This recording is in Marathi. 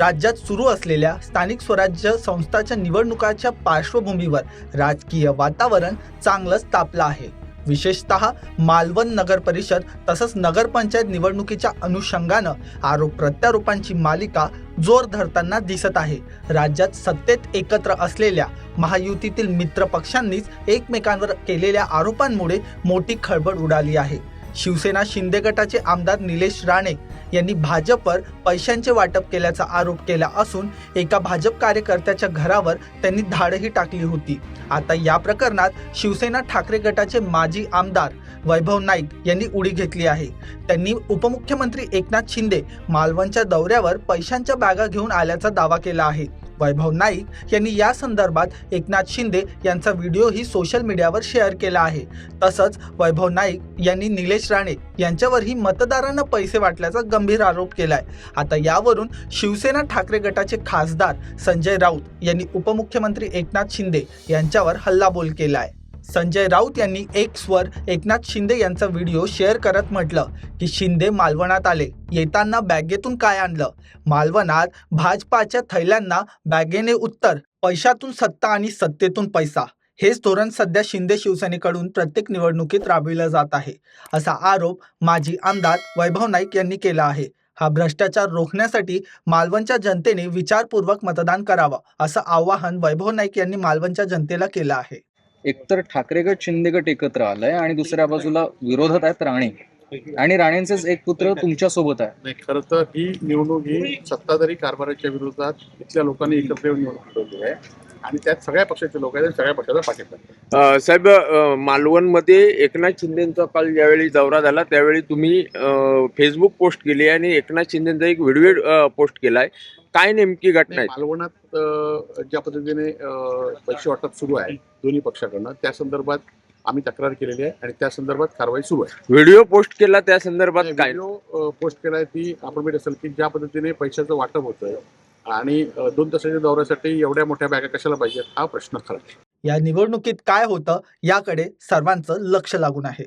राज्यात सुरू असलेल्या स्थानिक स्वराज्य संस्थाच्या निवडणुकाच्या पार्श्वभूमीवर राजकीय वातावरण चांगलंच तापलं आहे. विशेषतः मालवण नगर परिषद तसंच नगरपंचायत निवडणुकीच्या अनुषंगानं आरोप प्रत्यारोपांची मालिका जोर धरताना दिसत आहे. राज्यात सत्तेत एकत्र असलेल्या महायुतीतील मित्र पक्षांनीच एकमेकांवर केलेल्या आरोपांमुळे मोठी खळबळ उडाली आहे. शिवसेना शिंदे गटाचे आमदार निलेश राणे यांनी भाजपवर पैशांचे वाटप केल्याचा आरोप केला असून एका भाजप कार्यकर्त्याच्या घरावर त्यांनी धाडही टाकली होती. आता या प्रकरणात शिवसेना ठाकरे गटाचे माजी आमदार वैभव नाईक यांनी उडी घेतली आहे. त्यांनी उपमुख्यमंत्री एकनाथ शिंदे मालवणच्या दौऱ्यावर पैशांच्या बॅगा घेऊन आल्याचा दावा केला आहे. वैभव नाईक यांनी या संदर्भात एकनाथ शिंदे यांचा व्हिडिओही सोशल मीडियावर शेअर केला आहे. तसंच वैभव नाईक यांनी निलेश राणे यांच्यावरही मतदारांना पैसे वाटल्याचा गंभीर आरोप केलाय. आता यावरून शिवसेना ठाकरे गटाचे खासदार संजय राऊत यांनी उपमुख्यमंत्री एकनाथ शिंदे यांच्यावर हल्लाबोल केलाय. संजय राऊत यांनी एक्सवर एकनाथ शिंदे यांचा व्हिडिओ शेअर करत म्हटलं की शिंदे मालवणात आले. येताना बॅगेतून काय आणलं? मालवणात भाजपाच्या थैल्यांना बॅगेने उत्तर पैशातून सत्ता आणि सत्तेतून पैसा. हेच धोरण सध्या शिंदे शिवसेनेकडून प्रत्येक निवडणुकीत राबविलं जात आहे असा आरोप माजी आमदार वैभव नाईक यांनी केला आहे. हा भ्रष्टाचार रोखण्यासाठी मालवणच्या जनतेने विचारपूर्वक मतदान करावं असं आवाहन वैभव नाईक यांनी मालवणच्या जनतेला केलं आहे. एकतर ठाकरे गट शिंदे गट एकत्र आलाय आणि दुसऱ्या बाजूला विरोधात आहेत राणे. आणि राणेंचेच एक पुत्र तुमच्यासोबत आहे. खरं तर ही निवडणूक ही सत्ताधारी कारभाराच्या विरोधात इथल्या लोकांनी एकत्र येऊन निवडणूक लढवली आहे. आणि त्यात सगळ्या पक्षाचे लोक आहेत सगळ्या पक्षाचा पाठिंबा साहेब मालवणमध्ये एकनाथ शिंदेचा काल ज्यावेळी दौरा झाला त्यावेळी तुम्ही फेसबुक पोस्ट केली आणि एकनाथ शिंदेचा एक व्हिडिओ पोस्ट केलाय. काय नेमकी घटना आहे? मालवणात ज्या पद्धतीने पैसे वाटप सुरू आहे दोन्ही पक्षाकडनं त्या संदर्भात आम्ही तक्रार केलेली आहे आणि त्या संदर्भात कारवाई सुरू आहे. व्हिडिओ पोस्ट केला त्या संदर्भात काय? व्हिडिओ पोस्ट केलाय ती आपण माहिती असेल की ज्या पद्धतीने पैशाचं वाटप होतंय आणि दोन तासाच्या दौऱ्यासाठी एवढ्या मोठ्या बॅगा कशाला पाहिजेत हा प्रश्न खरा आहे. या निवडणुकीत काय होतं याकडे सर्वांचं लक्ष लागून आहे.